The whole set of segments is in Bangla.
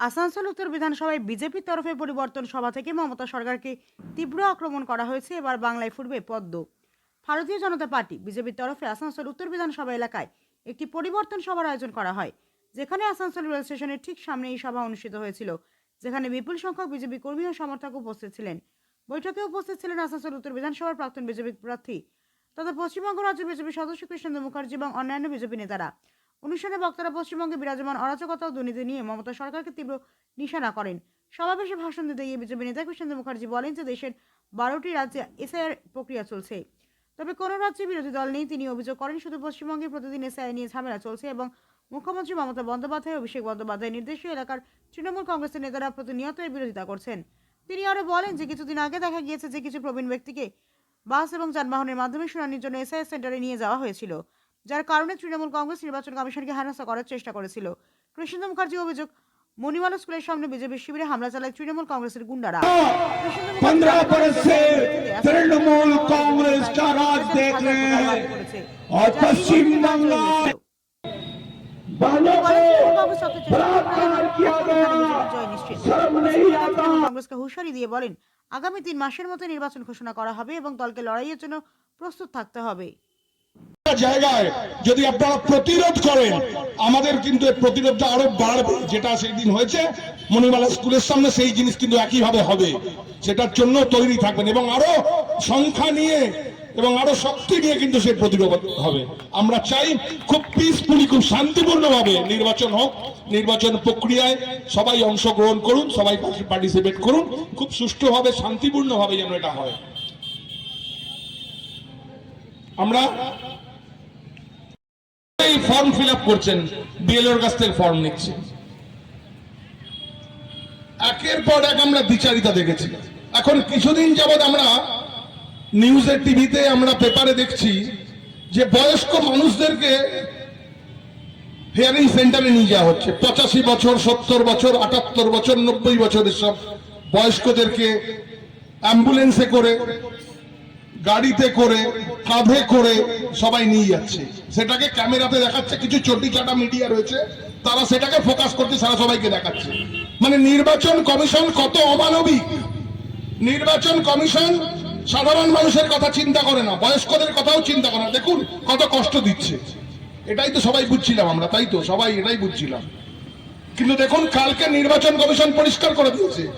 আসানসোল উত্তর বিধানসভায় বিজেপির তরফে পরিবর্তন সভা থেকে মমতা সরকারকে তীব্র আক্রমণ করা হয়েছে এবার বাংলায় ফুটবে পদ্ম। ভারতীয় জনতা পার্টি বিজেপির তরফে আসানসোল উত্তর বিধানসভা এলাকায় একটি পরিবর্তন সভার আয়োজন করা হয়, যেখানে আসানসোল রেল স্টেশনের ঠিক সামনে এই সভা অনুষ্ঠিত হয়েছিল, যেখানে বিপুল সংখ্যক বিজেপি কর্মী ও সমর্থক উপস্থিত ছিলেন। বৈঠকে উপস্থিত ছিলেন আসানসোল উত্তর বিধানসভার প্রাক্তন বিজেপি প্রার্থী তথা পশ্চিমবঙ্গ রাজ্য বিজেপি সদস্য কৃষ্ণেন্দ্র মুখার্জি এবং অন্যান্য বিজেপি নেতারা। অনুষ্ঠানে বক্তারা পশ্চিমবঙ্গে বিরাজমান অরাজকতা ও দুর্নীতি নিয়ে মমতা সরকারকে তীব্র নিশানা করেন। সমাবেশে ভাষণ দিতে গিয়ে বিজেপি নেতা কৃষ্ণেন্দ্র মুখার্জি বলেন যে দেশের বারোটি রাজ্যে এসআইআর প্রক্রিয়া চলছে। তবে কোনো রাজ্যে বিরোধী দল নেই, তিনি অভিযোগ করেন শুধু পশ্চিমবঙ্গে প্রতিদিন এসআইআর নিয়ে ঝামেলা চলছে এবং মুখ্যমন্ত্রী মমতা বন্দ্যোপাধ্যায় অভিষেক বন্দ্যোপাধ্যায় নির্দেশে এলাকার তৃণমূল কংগ্রেসের নেতারা প্রতিনিয়ত এর বিরোধিতা করছেন। তিনি আরও বলেন যে কিছুদিন আগে দেখা গিয়েছে যে কিছু প্রবীণ ব্যক্তিকে বাস এবং যানবাহনের মাধ্যমে শুনানির জন্য এসআইএস সেন্টারে নিয়ে যাওয়া হয়েছিল। যার কারণে তৃণমূল কংগ্রেস নির্বাচন কমিশনকে হেনস্থা করার চেষ্টা করেছিল কৃষ্ণেন্দ্র মুখার্জি অভিযোগ মণিমালা স্কুলের সামনে বিজেপির শিবিরে হামলা চালায় তৃণমূল কংগ্রেসের গুন্ডারা কৃষ্ণেন্দ্র মুখার্জি पंद्रह बरस से আসানসোল तृणमूल कांग्रेस का राज देख रहे हैं और पश्चिम बंगाल वालों को बलात्कार किया गया शर्म नहीं आता কংগ্রেসকে হুঁশিয়ারি দিয়ে বলেন আগামী তিন মাসের মধ্যে নির্বাচন ঘোষণা করা হবে এবং দলকে লড়াইয়ের জন্য প্রস্তুত থাকতে হবে জায়গায় যদি আপনারা প্রতিরোধ করেন, আমাদের কিন্তু প্রতিরোধটা আরও বাড়বে। যেটা সেই দিন হয়েছে, মণিমালা স্কুলের সামনে সেই জিনিস কিন্তু একইভাবে হবে। সেটার জন্য তৈরি থাকবেন এবং আরও সংখ্যা নিয়ে এবং আরও শক্তি নিয়ে কিন্তু সেই প্রতিরোধ হবে। আমরা চাই খুব পিসফুলি খুব শান্তিপূর্ণভাবে নির্বাচন হোক, নির্বাচন প্রক্রিয়ায় সবাই অংশগ্রহণ করুন, সবাই পার্টিসিপেট করুন, খুব সুষ্ঠুভাবে, শান্তিপূর্ণভাবে যেন এটা হয়। আমরা ফর্ম ফিল করছেন বিএলওর কাছ থেকে ফর্ম নিচ্ছে। একের পর এক আমরা দ্বিচারিতা দেখেছি। এখন কিছুদিন যাবৎ আমরা নিউজে টিভিতে আমরা পেপারে দেখছি যে বয়স্ক মানুষদেরকে হিয়ারিং সেন্টারে নিয়ে যাওয়া হচ্ছে। পঁচাশি বছর, সত্তর বছর, আটাত্তর বছর, নব্বই বছরের সব বয়স্কদেরকে অ্যাম্বুলেন্সে করে গাড়িতে করে, কাঁধে করে সবাই নিয়ে যাচ্ছে। সেটাকে ক্যামেরাতে দেখাচ্ছে, কিছু চটি চাটা মিডিয়া রয়েছে, তারা সেটাকে ফোকাস করতে সারা সবাইকে দেখাচ্ছে। মানে নির্বাচন কমিশন কত অমানবিক। নির্বাচন কমিশন সাধারণ মানুষের কথা চিন্তা করে না, বয়স্কদের কথাও চিন্তা করে না। দেখুন, কত কষ্ট দিচ্ছে। এটাই তো সবাই বুঝছিলাম আমরা, তাই তো? সবাই এটাই বুঝছিলাম। কিন্তু দেখুন, কালকে নির্বাচন কমিশন পরিষ্কার করে দিয়েছে।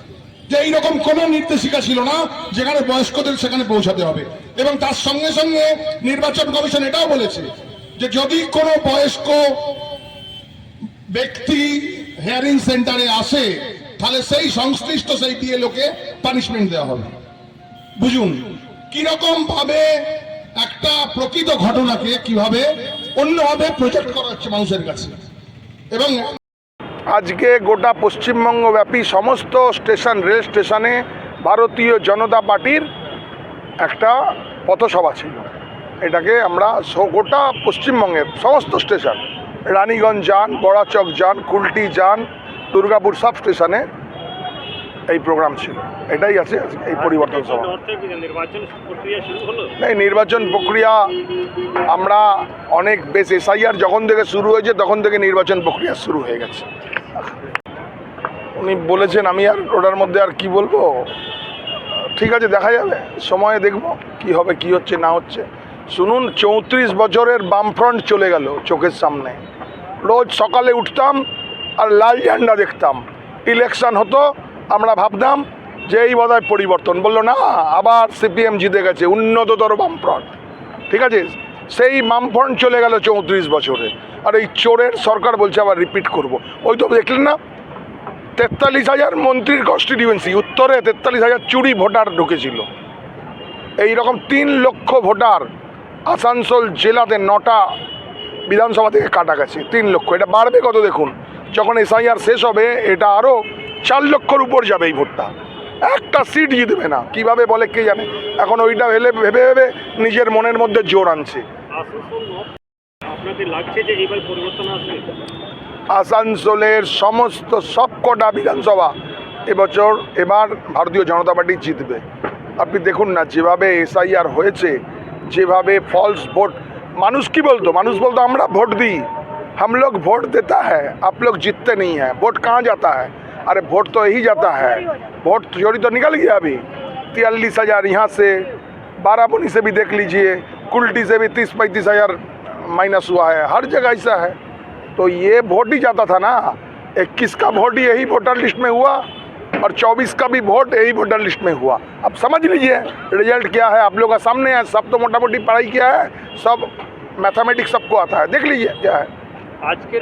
যে এইরকম কোন নির্দেশিকা ছিল না, যেখানে বয়স্কদের সেখানে পৌঁছাতে হবে। এবং তার সঙ্গে সঙ্গে নির্বাচন কমিশন এটাও বলেছে যে যদি কোনো বয়স্ক ব্যক্তি হেয়ারিং সেন্টারে আসে, তাহলে সেই সংশ্লিষ্ট সেই দিয়ে লোকে পানিশমেন্ট দেওয়া হবে। বুঝুন কীরকম ভাবে একটা প্রকৃত ঘটনাকে কীভাবে অন্যভাবে প্রজেক্ট করা হচ্ছে মানুষের কাছে। এবং আজকে গোটা পশ্চিমবঙ্গব্যাপী সমস্ত স্টেশন, রেল স্টেশনে ভারতীয় জনতা পার্টির একটা পথসভা ছিল। এটাকে আমরা গোটা পশ্চিমবঙ্গের সমস্ত স্টেশন, রানীগঞ্জ যান, বড়াচক যান, কুলটি যান, দুর্গাপুর সব স্টেশনে এই প্রোগ্রাম ছিল। এটাই আছে এই পরিবর্তন সভা। এই নির্বাচন প্রক্রিয়া আমরা অনেক বেশ এসআইআর যখন থেকে শুরু হয়েছে, তখন থেকে নির্বাচন প্রক্রিয়া শুরু হয়ে গেছে। উনি বলেছেন, আমি আর ওটার মধ্যে আর কি বলব? ঠিক আছে, দেখা যাবে। সময়ে দেখব কি হবে, কি হচ্ছে, না হচ্ছে। শুনুন, চৌত্রিশ বছরের বামফ্রন্ট চলে গেল চোখের সামনে। রোজ সকালে উঠতাম আর লাল ঝান্ডা দেখতাম। ইলেকশন হতো আমরা ভাবতাম যে এই বোধহয় পরিবর্তন। বলল, না, আবার সিপিএম জিতে গেছে, উন্নততর বামফ্রন্ট। ঠিক আছে? সেই বামফ্রন্ট চলে গেল চৌত্রিশ বছরে। আর এই চোরের সরকার বলছে, আবার রিপিট করব। ওই তো দেখলেন না? তেতাল্লিশ হাজার মন্ত্রীর কনস্টিটিউয়েন্সি উত্তরে তেতাল্লিশ হাজার চুরি ভোটার ঢুকেছিল। এই রকম তিন লক্ষ ভোটার আসানসোল জেলাতে নটা বিধানসভা থেকে কাটা গেছে, তিন লক্ষ। এটা বাড়বে কত দেখুন? যখন এসআইআর শেষ হবে, এটা আরও চার লক্ষর উপর যাবে এই ভোটটা একটা সিট জিতবে না কিভাবে বলে কে জানে এখন ওইটা ভেবে ভেবে ভেবে নিজের মনের মধ্যে জোর আনছে আসানসোল নর্থ আপনাদের লাগছে যে এইবার পরিবর্তন আসবে আসানসোলের সমস্ত সবকটা বিধানসভা এবছর এবার ভারতীয় জনতা পার্টি জিতবে আপনি দেখুন না যেভাবে এসআইআর হয়েছে যেভাবে ফলস ভোট মানুষ কি বলতো মানুষ বলতো আমরা ভোট দিই हम लोग वोट देता है आप लोग जीतते नहीं हैं वोट कहाँ जाता है अरे वोट तो यही जाता है। वोट चोरी तो निकल गया अभी। तियालीस हज़ार यहाँ से बाराबोनी से भी देख लीजिए कुल्टी से भी तीस पैंतीस हज़ार माइनस हुआ है। हर जगह ऐसा है। तो ये वोट ही जाता था ना। इक्कीस का वोट यही वोटर लिस्ट में हुआ और 24 का भी वोट यही वोटर लिस्ट में हुआ। अब समझ लीजिए रिज़ल्ट क्या है? आप लोगों का सामने है सब तो मोटा मोटी पढ़ाई किया है सब मैथमेटिक्स सबको आता है। देख लीजिए क्या है। आज के